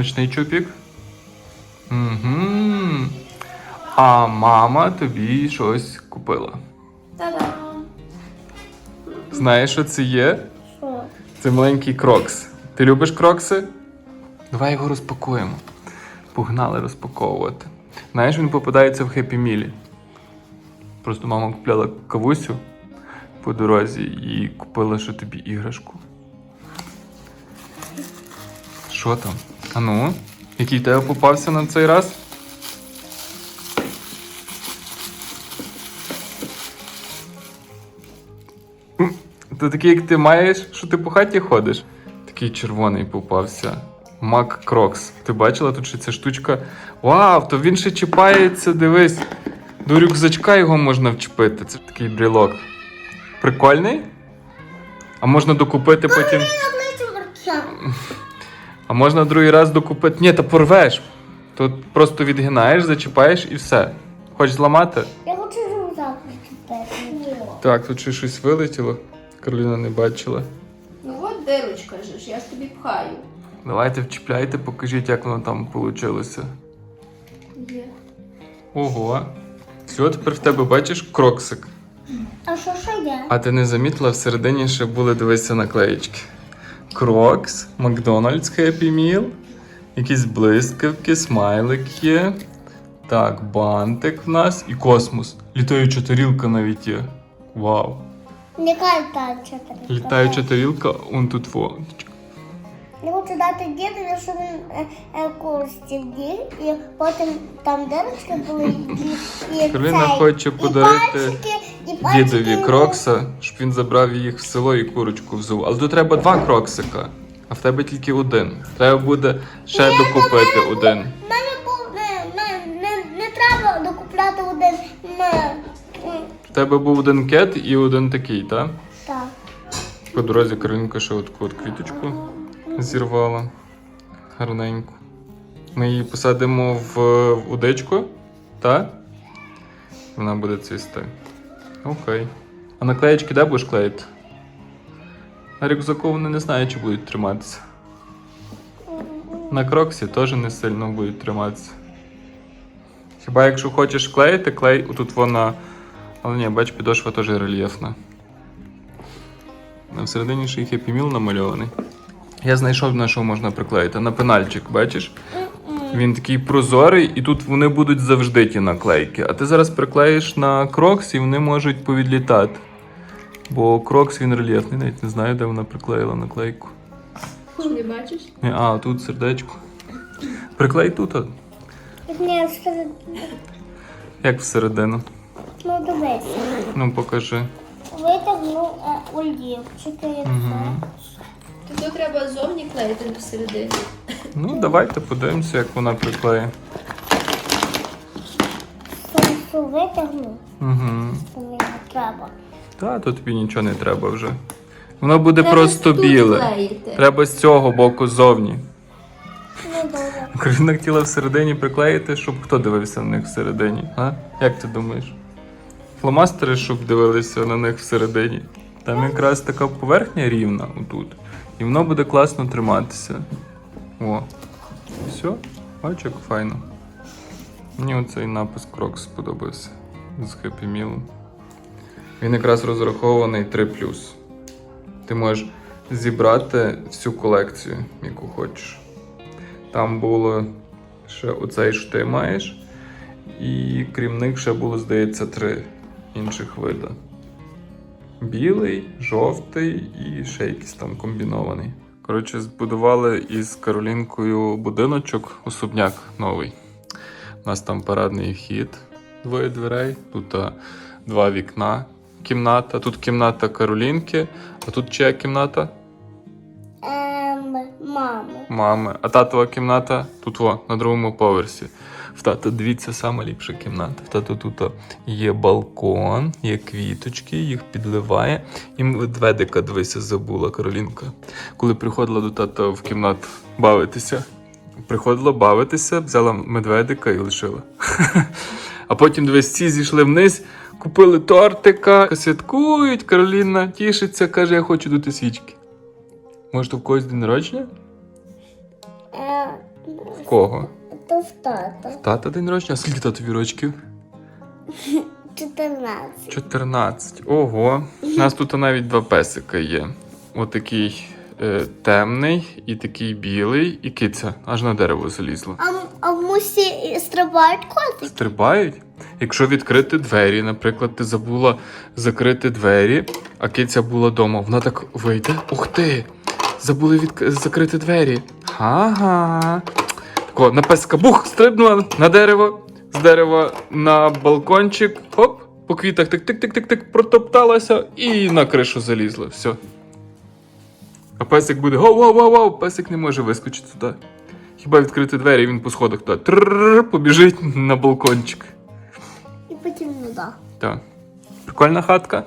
Смачний чупік? Угу. А мама тобі щось купила. Та-дам! Знаєш, що це є? Що? Це маленький крокс. Ти любиш крокси? Давай його розпакуємо. Погнали розпаковувати. Знаєш, він попадається в хеппі мілі. Просто мама купляла кавусю по дорозі і купила ще тобі іграшку. Що там? А ну, який тебе попався на цей раз? Ти такий, як ти маєш, що ти по хаті ходиш. Такий червоний попався. Мак Крокс. Ти бачила тут ще ця штучка? Вау, то він ще чіпається, дивись. До рюкзачка його можна вчепити. Це такий брілок. Прикольний? А можна докупити потім. А можна другий раз докупити. Ні, та порвеш. Тут просто відгинаєш, зачіпаєш і все. Хочеш зламати? Я хочу рюкзак причепити. Так, тут ще щось вилетіло. Кароліна не бачила. Ну от дирочка же ж, я ж тобі пхаю. Давайте вчіпляйте, покажіть, як воно там вийшло. Є. Ого. Все, тепер в тебе бачиш кроксик. А що ще є? А ти не замітила, всередині ще були дивися наклеїчки. Крокс, Макдональдс Happy Meal, якісь блискавки, смайлик є. Так, бантик в нас і космос. Літаюча тарілка навіть є. Вау. Яка та чотири? Літаюча тарілка, он тут во. Я хочу дати дідові, щоб він е, е, і потім там дирочки були, і, і Кароліна цей, хоче подарити і пальчики Дідові крокса, щоб він забрав їх в село і курочку взув. Але тут треба два кроксика, а в тебе тільки один. Треба буде ще докупити один. В мене був не, не, не, не треба докупляти один. Не, В тебе був один кет і один такий, так? так. По дорозі Каролінка ще таку от квіточку зірвала. Гарненьку. Ми її посадимо в удечку, так? Вона буде цвісти. Окей. А наклеєчки де будеш клеїти? На рюкзаку вони не знаю, чи будуть триматися. На кроксі теж не сильно будуть триматися. Хіба якщо хочеш клеїти, клей отут вона. Але ні, бач, підошва теж рельєфна. А всередині ще Happy Meal намальований. Я знайшов на що можна приклеїти. На пенальчик, бачиш? Він такий прозорий, і тут вони будуть завжди ті наклейки. А ти зараз приклеїш на крокс і вони можуть повідлітати. Бо крокс він рельєфний, навіть не знаю, де вона приклеїла наклейку. Що не бачиш? А, тут сердечко. Приклей тут, а? Ні, серед... як всередину. ну дивись. Ну покажи. Витягну е, олівчики. Мгм. Тут треба зовні клеїти всередині. Ну, давайте подивимося, як вона приклеє. Сумку витягну, Угу. то мені не треба. Та, то тобі нічого не треба вже. Воно буде Треба просто тут біле. клеїти. Треба з цього боку ззовні. Ну добре. Кароліна хотіла всередині приклеїти, щоб хто дивився на них всередині. А? Як ти думаєш? Фломастери, щоб дивилися на них всередині. Там якраз така поверхня рівна отут. І воно буде класно триматися. О. Все, як файно. Мені оцей напис Крокс сподобався з Happy Meal. Він якраз розрахований 3 Ти можеш зібрати всю колекцію, яку хочеш. Там було ще оцей, що ти маєш, і крім них ще було, здається, три інших вида. Білий, жовтий і ще якийсь там комбінований. Коротше, збудували із Каролінкою будиночок, особняк новий. У нас там парадний вхід, двоє дверей, тут а, два вікна, кімната. Тут кімната Каролінки, а тут чия кімната? Ем, мами. мами. А татова кімната тут во, на другому поверсі. В тата дивіться, сама ліпша кімната. В тата тут є балкон, є квіточки, їх підливає. І медведика, дивися, забула Каролінка. Коли приходила до тата в кімнату бавитися. Приходила бавитися, взяла медведика і лишила. А потім дивись, ці зійшли вниз, купили тортика, святкують. Кароліна тішиться, каже, я хочу дути свічки. Може, то в когось день народження? Е, В кого? То в тата. Тата день народження? А скільки татові рочків? 14. 14. Ого. У нас тут навіть два песика є. Отакий е, темний і такий білий, і киця аж на дерево залізла. А, м- а в мусі стрибають котики? Стрибають. Якщо відкрити двері, наприклад, ти забула закрити двері, а киця була вдома, вона так вийде. Ух ти! Забули відк... закрити двері. Ага. Тако, на песика бух, стрибнула на дерево, з дерева на балкончик, хоп, по квітах тик-тик-тик-тик-тик, протопталася і на кришу залізла. Все. А песик буде гоу-гоу-гоу, песик не може вискочити туди. Хіба відкрити двері, і він по сходах туди трррр, побіжить на балкончик. І потім туди. Так. Прикольна хатка.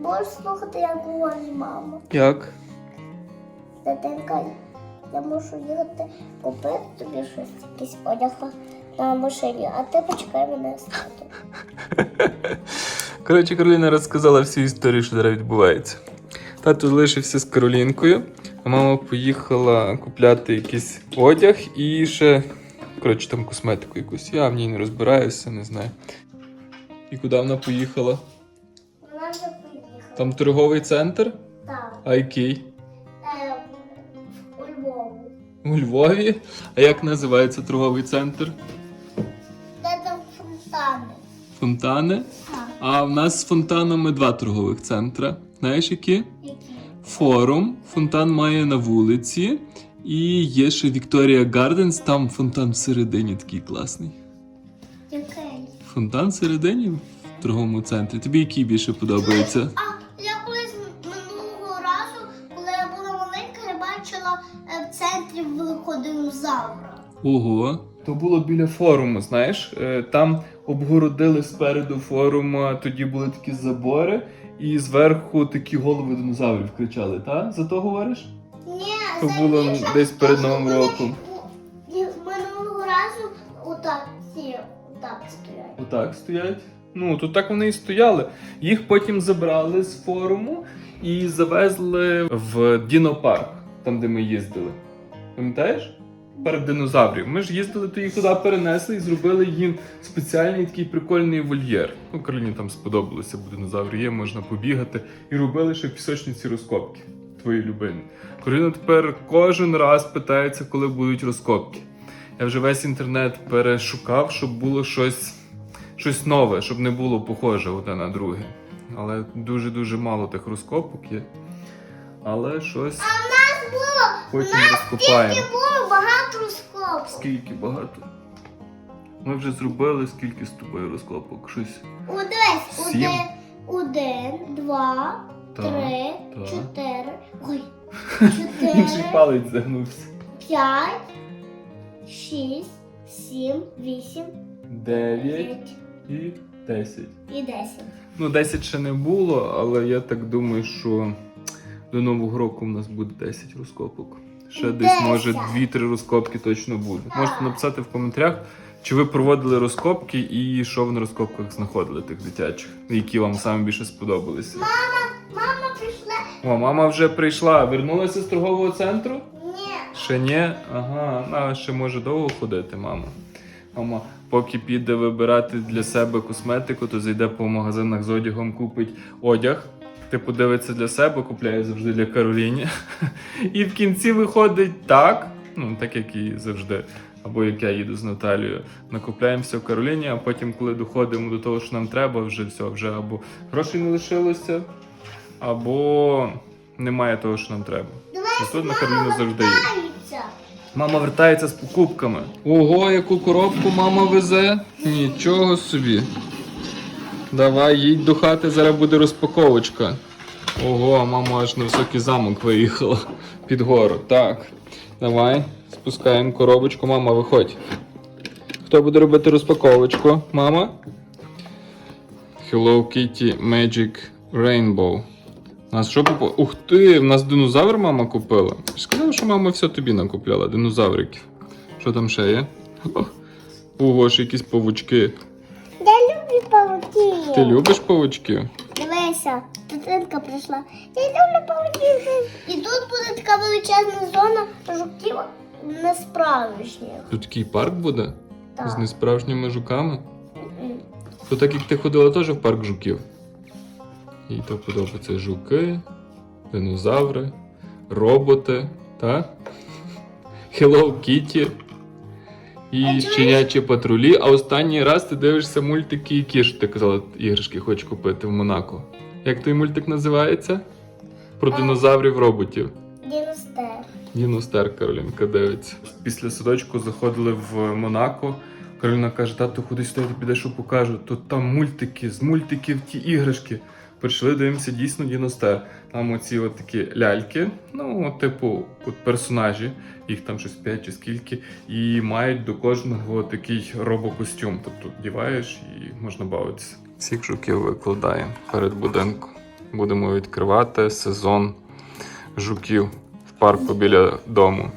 Можеш слухати, як говорить мама. Як? Дитинка, я мушу їхати купити тобі щось, якийсь одяг на машині, а ти почекай мене з татом. Коротше, Кароліна розказала всю історію, що зараз відбувається. Тато залишився з Каролінкою, а мама поїхала купляти якийсь одяг і ще, коротше, там косметику якусь. Я в ній не розбираюся, не знаю. І куди вона поїхала? Вона вже поїхала. Там торговий центр? Так, А який? У Львову. У Львові. А як називається торговий центр? Де там фонтани? Фонтани. Так. А в нас з фонтанами два торгових центри. Знаєш які? Які? Форум. Фонтан має на вулиці. І є ще Вікторія Гарденс, там фонтан всередині такий класний. Який? Фонтан всередині в торговому центрі. Тобі який більше подобається? Ого. То було біля форуму, знаєш. Е, Там обгородили спереду форуму, тоді були такі забори, і зверху такі голови динозаврів кричали, так? За то говориш? Ні, То це було більше десь перед Новим роком. Минулого разу отак отак стоять. Отак стоять. Ну, то так вони і стояли. Їх потім забрали з форуму і завезли в Дінопарк, там, де ми їздили. Пам'ятаєш? Парк динозаврів. Ми ж їздили, то їх туди перенесли і зробили їм спеціальний такий прикольний вольєр. Ну, Кароліні там сподобалося, бо динозаври є, можна побігати. І робили ще пісочниці розкопки. Твої любимі. Кароліна тепер кожен раз питається, коли будуть розкопки. Я вже весь інтернет перешукав, щоб було щось, щось нове, щоб не було похоже одне на друге. Але дуже-дуже мало тих розкопок є. Але щось потім розкопаємо. І було багато розкопок. Скільки багато. Ми вже зробили скільки з тобою розкопок. Щось. Один, Сім. один, два, Так, три, так. чотири. Ой. Інший палець загнувся. п'ять, шість, сім, вісім, Дев'ять і десять. і десять. Ну, 10 ще не було, але я так думаю, що до Нового року в нас буде 10 розкопок. Ще десь, може, 2-3 розкопки точно буде. Можете написати в коментарях, чи ви проводили розкопки і що ви на розкопках знаходили тих дитячих, які вам саме більше сподобалися. Мама прийшла. О, мама вже прийшла. Вернулася з торгового центру? Ні. Ще ні? Ага, вона ще може довго ходити, мама. Мама, поки піде вибирати для себе косметику, то зайде по магазинах з одягом, купить одяг. Ти подивиться для себе, купляє завжди для Кароліні. І в кінці виходить так, ну так як і завжди. Або як я їду з Наталією, накупляємо все Кароліні, а потім, коли доходимо до того, що нам треба, вже все, вже або грошей не лишилося, або немає того, що нам треба. І тут на Кароліну завжди є. Мама вертається з покупками. Ого, яку коробку мама везе? Нічого собі. Давай, їдь до хати, зараз буде розпаковочка. Ого, мама аж на високий замок виїхала під гору. Так. Давай, спускаємо коробочку. Мама, виходь. Хто буде робити розпаковочку? Мама? Hello Kitty Magic Rainbow. У нас що попало? Ух ти, в нас динозавр мама купила. Я ж Сказав, що мама все тобі накупляла, динозавриків. Що там ще є? Ого, ще якісь павучки. Ти любиш павучків? Дивися, дитинка прийшла. Я люблю павуків. І тут буде така величезна зона жуктів. не справжніх. Тут такий парк буде з несправжніми жуками. То так як ти ходила теж в парк жуків. Їй то подобаються жуки, динозаври, роботи, та? Hello Kitty і А чуєш? щенячі патрулі. А останній раз ти дивишся мультики, які ж ти казала, іграшки хочеш купити в Монако. Як той мультик називається? Про А. динозаврів роботів. Діностер. Діностер Каролінка дивиться. Після садочку заходили в Монако. Кароліна каже, тату, ходи сюди, я тобі дещо покажу. Тут там мультики, з мультиків ті іграшки. Прийшли, дивимося дійсно Діностер. Там оці от такі ляльки, ну, от, типу, от персонажі, їх там щось п'ять чи скільки, і мають до кожного такий робокостюм. Тобто вдіваєш і можна бавитися. Всіх жуків викладаємо перед будинком. Будемо відкривати сезон жуків в парку біля дому.